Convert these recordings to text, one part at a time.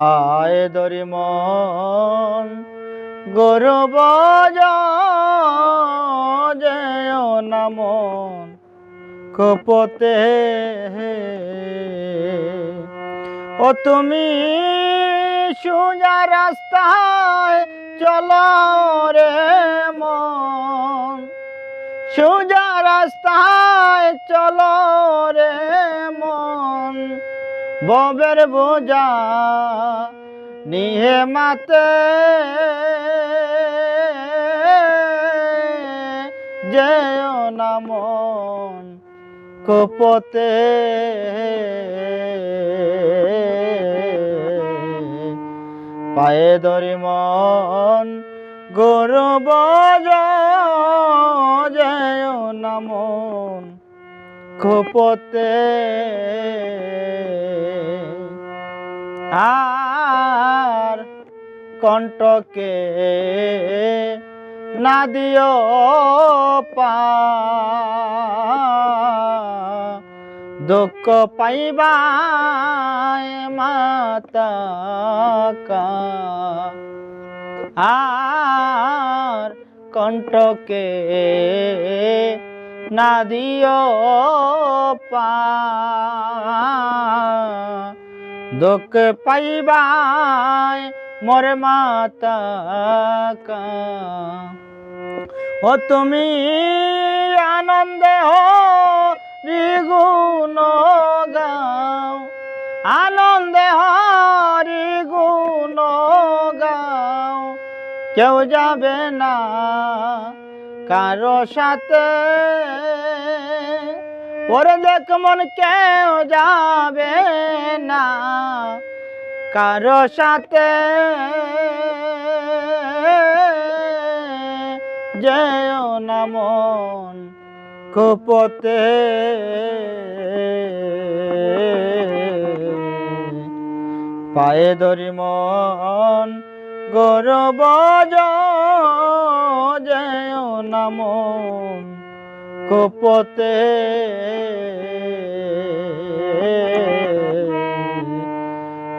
আয় দরি মন গৌরব নামন, কপতে ও তুমি সোজা রাস্তায় চলো রে মন, সোজা রাস্তায় চলো রে ববের বোঝা নিহে মাতে। যেও না মন কপতে। পায়ে ধরি মন গৌরব যেও না কপতে আর কণ্ঠকে না দিও দুঃখ পাইবায় মাতা আর কণ্ঠকে না দিও পা। দুঃখ পাইবায় মোর মাতা ও তুমি আনন্দে হরি গুণ গাও। আনন্দে হরি গাও। কেউ যাবে না কারও সাথে? ওরে দেখ মন কেউ যাবে না। কারও সাথে? যেও না মন কুপতে পায়ে ধরি মন গৌরব মন কুপতে।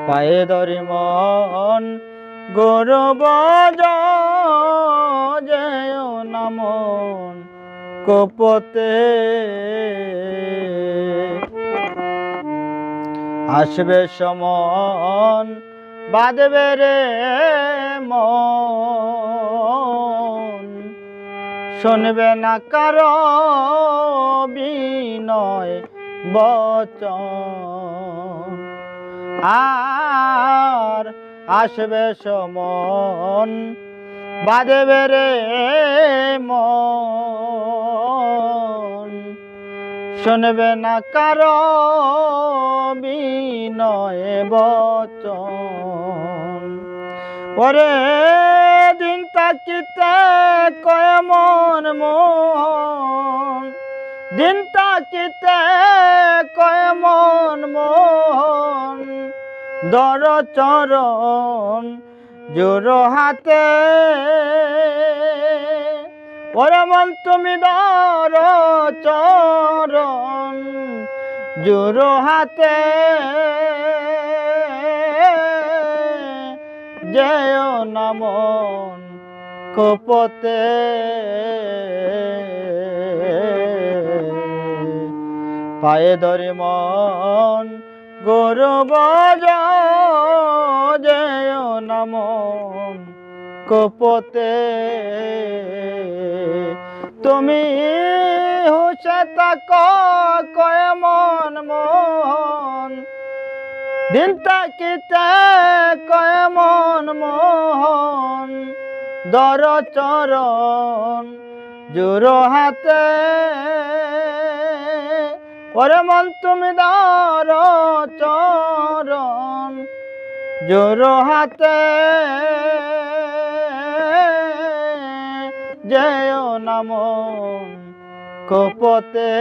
পায়ে ধরি মন গৌরব যেও না মন কপতে। আসবে সমন, বাঁধবে রে মন। শুনবে না কারও বিনয় বচন। আর আসবে সমন বাঁধবে রে মন। শুনবে না কারও বিনয় বচন। ওরে দিন তাকিতে কয় মন মন দিন তাকিতে কয় মন মন দর চরণ জোর হাতে। ওরে মন তুমি দর চরণ জোর হাতে। যেও না মন। কপতে। পায়ে ধরে মন গৌরব যেও না মন কপতে। তুমি হুসে তাক কয় মন মন দিন তাকিতে কয় মন মোহন। দর চরণ, জোর হাতে। ওরে মন তুমি দর চরণ, জোর হাতে। যেও না মন কপতে।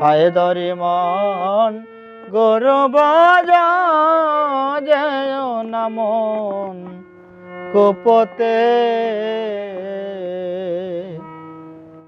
পায়ে ধরি মন গৌরব মন কোপতে